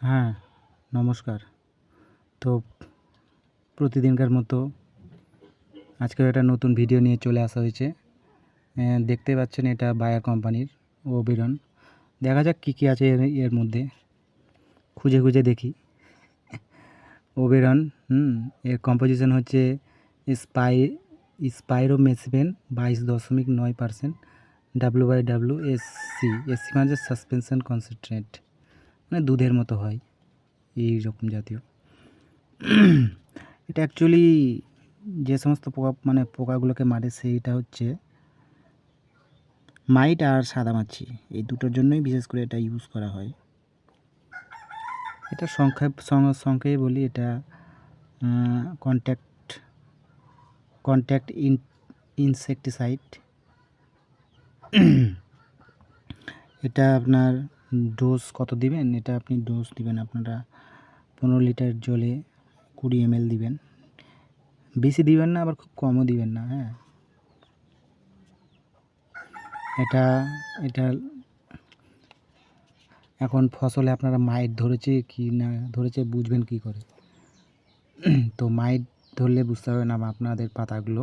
হ্যাঁ নমস্কার। তো প্রতিদিনকার মতো আজকেও একটা নতুন ভিডিও নিয়ে চলে আসা হয়েছে। দেখতে পাচ্ছেন এটা বায়া কোম্পানির ওবিরন দেখা যাক কী কী আছে এর এর মধ্যে। খুঁজে খুঁজে দেখি। ওবেরন হুম, এর কম্পোজিশন হচ্ছে স্পাই, স্পাইরো স্পাইরোমেসিবেন বাইশ দশমিক নয় percent W by W S C S C মানে সাসপেনশন কনসেন্ট্রেট মানে দুধের মতো হয়, এই রকম জাতীয়। এটা অ্যাকচুয়ালি যে সমস্ত পোকা মানে পোকাগুলোকে মারে সেইটা হচ্ছে মাইট আর সাদামাছি এই দুটোর জন্যই বিশেষ করে এটা ইউজ করা হয়। এটা সংক্ষেপ সংক্ষেপে বলি, এটা কন্ট্যাক্ট কন্ট্যাক্ট ইন ইনসেকটিসাইড এটা আপনার ডোজ কত দিবেন? এটা আপনি ডোজ দিবেন আপনারা পনেরো লিটার জলে কুড়ি এমএল দিবেন। বেশি দিবেন না, আবার খুব কমও দিবেন না হ্যাঁ। এটা এটা এখন ফসলে আপনারা মাইট ধরেছে কি না ধরেছে বুঝবেন কি করে? তো মাইট ধরলে বুঝতে হবে না আপনাদের পাতাগুলো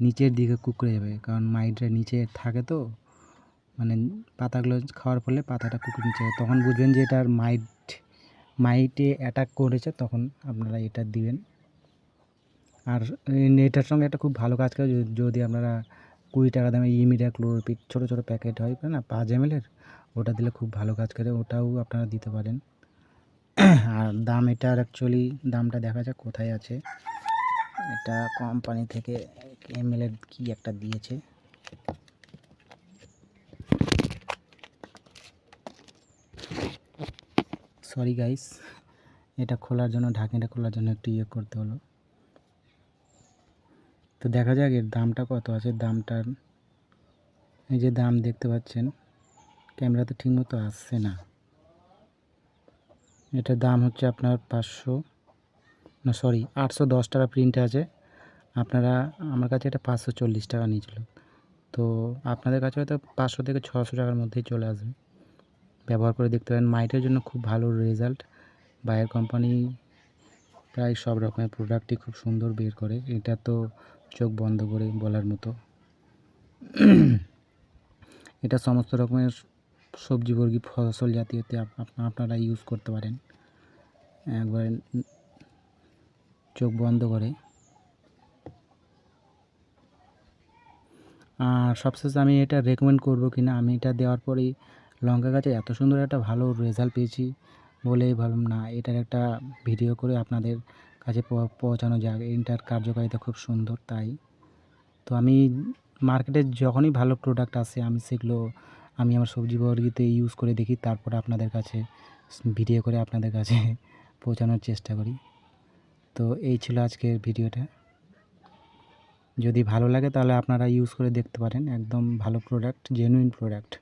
নিচের দিকে কুকড়ে যাবে, কারণ মাইটটা নিচে থাকে তো। মানে পাতাগুলো খাওয়ার ফলে পাতাটা কুকুর নিচে। তখন বুঝবেন যে এটার মাইট, মাইটে অ্যাটাক করেছে, তখন আপনারা এটা দিবেন। আর এটার সঙ্গে একটা খুব ভালো কাজ করে যদি- আপনারা কুড়ি টাকা দামে ইমিডিয়া ক্লোরোপিট ছোটো ছোটো প্যাকেট হয় না? পাঁচ এম ওটা দিলে খুব ভালো কাজ করে, ওটাও আপনারা দিতে পারেন। আর দাম এটার অ্যাকচুয়ালি দামটা দেখা যাক কোথায় আছে। এটা কোম্পানি থেকে এম কি একটা দিয়েছে। সরি গাইস এটা খোলার জন্য, ঢাকনিটা খোলার জন্য একটু ইয়ে করতে হলো। তো দেখা যাক এর দামটা কত আছে। দামটার, এই যে দাম দেখতে পাচ্ছেন ক্যামেরাতে ঠিকমতো আসছে না। এটার দাম হচ্ছে আপনার পাঁচশো, না সরি আটশো দশ টাকা প্রিন্ট আছে। আপনারা, আমার কাছে এটা পাঁচশো চল্লিশ টাকা নিয়েছিল। তো আপনাদের কাছে হয়তো পাঁচশো থেকে ছশো টাকার মধ্যেই চলে আসবে। ব্যবহার করে দেখতে পারেন। মাইটের জন্য খুব ভালো রেজাল্ট বায়ার কোম্পানি প্রায় সব রকমের প্রোডাক্টই খুব সুন্দর বের করে। এটা তো চোখ বন্ধ করে বলার মতো। এটা সমস্ত রকমের সবজি বর্গী ফসল জাতীয়তে আপ- আপ- আপনারা ইউজ করতে পারেন। একবার চোখ বন্ধ করে। আর সবশেষে আমি এটা রেকমেন্ড করব কি না আমি এটা দেওয়ার পরেই লঙ্কা গাছে এত সুন্দর একটা ভালো রেজাল্ট পেয়েছি বলেই ভাবলাম, না, এটার একটা ভিডিও করে আপনাদের কাছে পৌঁছানো যাক। এটার কার্যকারিতা খুব সুন্দর, তাই। তো আমি মার্কেটে যখনই ভালো প্রোডাক্ট আসে, আমি সেগুলো, আমি আমার সবজি বর্গিতে ইউজ করে দেখি, তারপরে আপনাদের কাছে ভিডিও করে আপনাদের কাছে পৌঁছানোর চেষ্টা করি। তো এই ছিল আজকের ভিডিওটা যদি ভালো লাগে তাহলে আপনারা ইউজ করে দেখতে পারেন, একদম ভালো প্রোডাক্ট জেনুইন প্রোডাক্ট